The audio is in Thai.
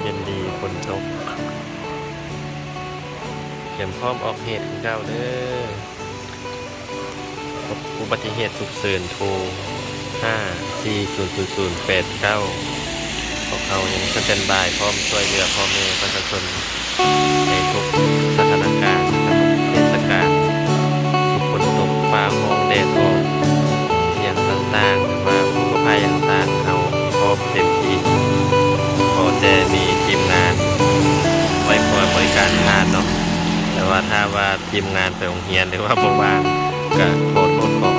เย็นดีฝนตกเตรียมพร้อมออกเหตุของเจ้าเด้ออุบัติเหตุสุกเฉินโทร5 4 0 0 0 8 9พวกเขายังสแตนบายพร้อมช่วยเหลือพ่อแม่ประชาชนในทุก ว่าถ้าว่าทีมงานไปโรงเรียนหรือว่าบ่ว่างก็โทษโทษขอ